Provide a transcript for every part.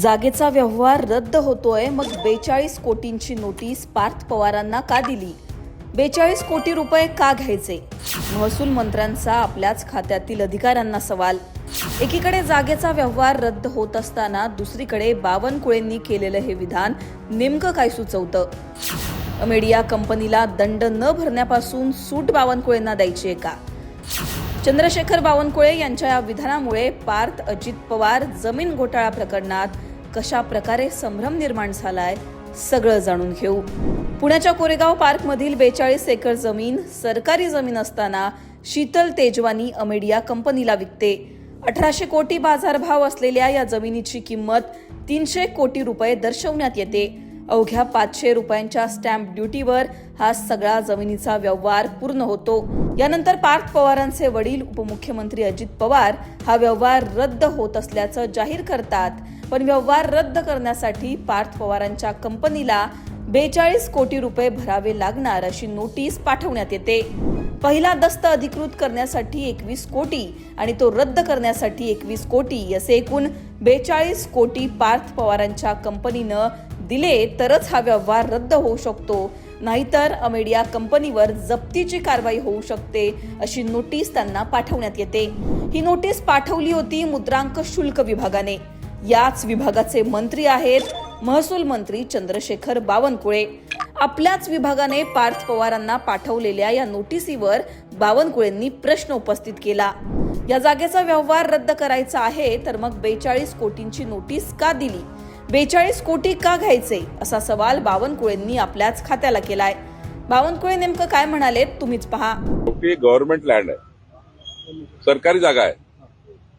जागेचा व्यवहार रद्द होतोय मग बेचाळीस कोटींची नोटीस पार्थ पवारांना का दिली? बेचाळीस कोटी रुपये का घ्यायचे? महसूल मंत्र्यांचा आपल्याच खात्यातील अधिकाऱ्यांना सवाल. एकीकडे जागेचा व्यवहार रद्द होत असताना दुसरीकडे बावनकुळेंनी केलेलं हे विधान नेमकं काय सुचवतं? मीडिया कंपनीला दंड न भरण्यापासून सूट बावनकुळेंना द्यायची आहे का? चंद्रशेखर बावनकुळे यांच्या या विधानामुळे पार्थ अजित पवार जमीन घोटाळा प्रकरणात कशा प्रकारे संभ्रम निर्माण झालाय सगळं जाणून घेऊ. पुण्याच्या कोरेगाव पार्कमधील बेचाळीस एकर जमीन सरकारी जमीन असताना शीतल तेजवानी अमेडिया कंपनीला विकते. अठराशे कोटी बाजारभाव असलेल्या या जमिनीची किंमत तीनशे कोटी रुपये दर्शवण्यात येते. अवघ्या पाचशे रुपयांच्या स्टॅम्प ड्युटीवर हा सगळा जमिनीचा व्यवहार पूर्ण होतो. यानंतर पार्थ पवारांचे वडील उपमुख्यमंत्री अजित पवार हा व्यवहार रद्द होत असल्याचं जाहीर करतात. पण व्यवहार रद्द करण्यासाठी पार्थ पवारांच्या कंपनीला बेचाळीस कोटी रुपये भरावे लागणार अशी नोटीस पाठवण्यात येते. पहिला दस्त अधिकृत करण्यासाठी एकवीस कोटी आणि तो रद्द करण्यासाठी एकवीस कोटी असे एकूण बेचाळीस कोटी पार्थ पवारांच्या कंपनीनं दिले तरच हा व्यवहार रद्द होऊ शकतो. नाहीतर अमेडिया कंपनीवर जप्तीची कारवाई होऊ शकते अशी नोटीस त्यांना पाठवण्यात येते. ही नोटीस पाठवली होती मुद्रांक शुल्क विभागाने. याच विभागाचे मंत्री आहेत महसूल मंत्री चंद्रशेखर बावनकुळे. आपल्याच विभागाने पार्थ पवारांना पाठवलेल्या या नोटिसीवर बावनकुळेंनी प्रश्न उपस्थित केला. या जागेचा व्यवहार रद्द करायचा आहे तर मग बेचाळीस कोटींची नोटीस का दिली? बेचाळीस कोटी का घ्यायचे असा सवाल बावनकुळेंनी आपल्याच खात्याला केलाय. बावनकुळे नेमकं काय म्हणाले तुम्हीच पहा. गव्हर्नमेंट लँड आहे. सरकारी जागा आहे.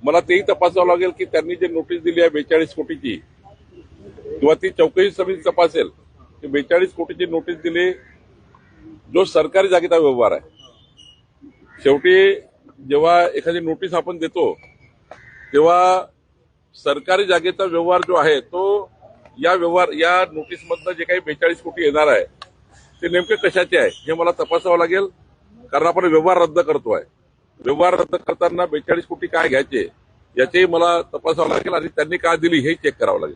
मला तेही तपासावं लागेल की त्यांनी जे नोटीस दिली आहे बेचाळीस कोटीची किंवा ती चौकशी समिती तपासेल की बेचाळीस कोटीची नोटीस दिली जो सरकारी जागेचा व्यवहार आहे. शेवटी जेव्हा एखादी नोटीस आपण देतो तेव्हा सरकारी जागेचा व्यवहार जो आहे तो या व्यवहार या नोटीसमधनं जे काही बेचाळीस कोटी येणार आहे ते नेमके कशाचे आहे हे मला तपासावं लागेल. कारण आपण व्यवहार रद्द करतोय. व्यवहार रद्द करताना बेचाळीस कोटी काय घ्यायचे याचेही मला तपासावं लागेल आणि त्यांनी काय दिली हे चेक करावं लागेल.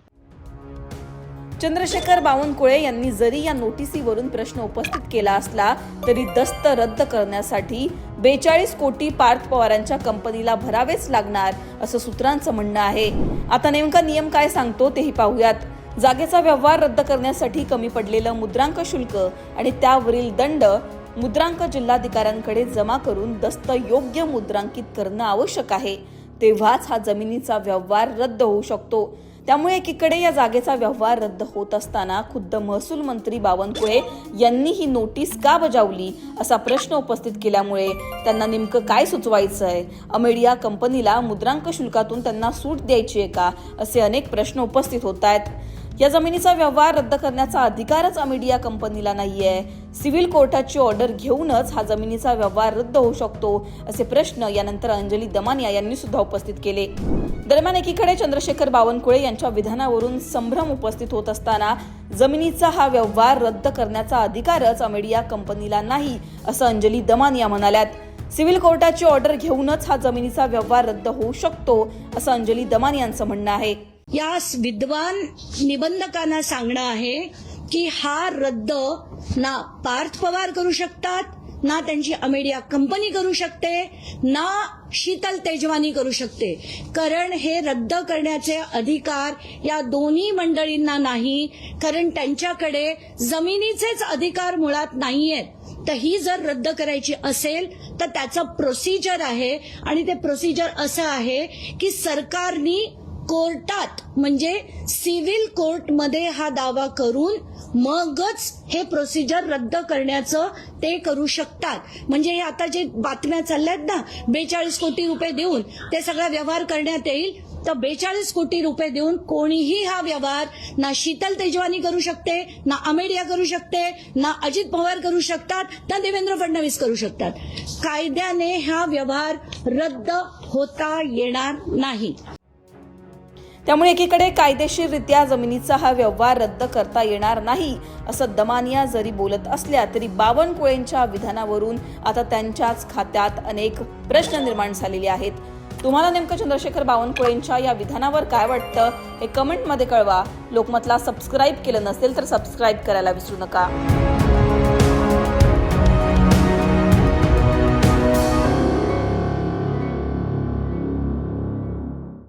चंद्रशेखर बावनकुळे यांनी जरी या नोटिसीवरून प्रश्न उपस्थित केला असला तरी दस्त रद्द करण्यासाठी बेचाळीस कोटी पार्थ पवारांच्या कंपनीला भरावेच लागणार असं सूत्रांचं म्हणणं आहे. आता नेमका नियम काय सांगतो तेही पाहूयात. जागेचा व्यवहार रद्द करण्यासाठी कमी पडलेलं मुद्रांक शुल्क आणि त्यावरील दंड मुद्रांक जिल्हाधिकाऱ्यांकडे जमा करून दस्त योग्य मुद्रांकित करणं आवश्यक आहे. तेव्हाच हा जमिनीचा व्यवहार रद्द होऊ शकतो. त्यामुळे एकीकडे या जागेचा व्यवहार रद्द होत असताना खुद्द महसूल मंत्री बावनकुळे यांनी ही नोटीस का बजावली असा प्रश्न उपस्थित केल्यामुळे त्यांना नेमकं काय सुचवायचं आहे अमेडिया कंपनीला मुद्रांक शुल्कातून त्यांना सूट द्यायची आहे का? असे अनेक प्रश्न उपस्थित होत आहेत. या जमिनीचा व्यवहार रद्द करण्याचा अधिकारच अमेडिया कंपनीला नाही आहे सिव्हिल कोर्टाची ऑर्डर घेऊनच हा जमिनीचा व्यवहार रद्द होऊ शकतो असे प्रश्न यानंतर अंजली दमानिया यांनी सुद्धा उपस्थित केले. दरम्यान एकीकडे चंद्रशेखर बावनकुळे यांच्या विधानावरून संभ्रम उपस्थित होत असताना जमिनीचा हा व्यवहार रद्द करण्याचा अधिकारच अमेडिया कंपनीला नाही असं अंजली दमानिया म्हणाल्यात. सिव्हिल कोर्टाची ऑर्डर घेऊनच हा जमिनीचा व्यवहार रद्द होऊ शकतो असं अंजली दमानियांचं म्हणणं आहे. या विद्वान निबंधकांना सांगणं आहे की हा रद्द ना पार्थ पवार करू शकतात ना त्यांची अमेडिया कंपनी करू शकते ना शीतल तेजवानी करू शकते. कारण हे रद्द करण्याचे अधिकार या दोन्ही मंडळींना नाही कारण त्यांच्याकडे जमिनीचेच अधिकार मुळात नाहीयेत. तर ही जर रद्द करायची असेल तर त्याचं प्रोसिजर आहे. आणि ते प्रोसिजर असं आहे की सरकारनी कोर्टात म्हणजे सिव्हिल कोर्टमध्ये हा दावा करून मगच हे प्रोसिजर रद्द करण्याचं ते करू शकतात. म्हणजे हे आता जे बातम्या चालल्यात ना बेचाळीस कोटी रुपये देऊन ते सगळा व्यवहार करण्यात येईल तर बेचाळीस कोटी रुपये देऊन कोणीही हा व्यवहार ना शीतल तेजवानी करू शकते ना अमेडिया करू शकते ना अजित पवार करू शकतात ना देवेंद्र फडणवीस करू शकतात. कायद्याने हा व्यवहार रद्द होता येणार नाही. त्यामुळे एकीकडे कायदेशीररित्या जमिनीचा हा व्यवहार रद्द करता येणार नाही असं दमानिया जरी बोलत असल्या तरी बावनकुळेंच्या विधानावरून आता त्यांच्याच खात्यात अनेक प्रश्न निर्माण झालेले आहेत. तुम्हाला नेमकं चंद्रशेखर बावनकुळेंच्या या विधानावर काय वाटतं हे कमेंटमध्ये कळवा. लोकमतला सबस्क्राईब केलं नसेल तर सबस्क्राईब करायला विसरू नका.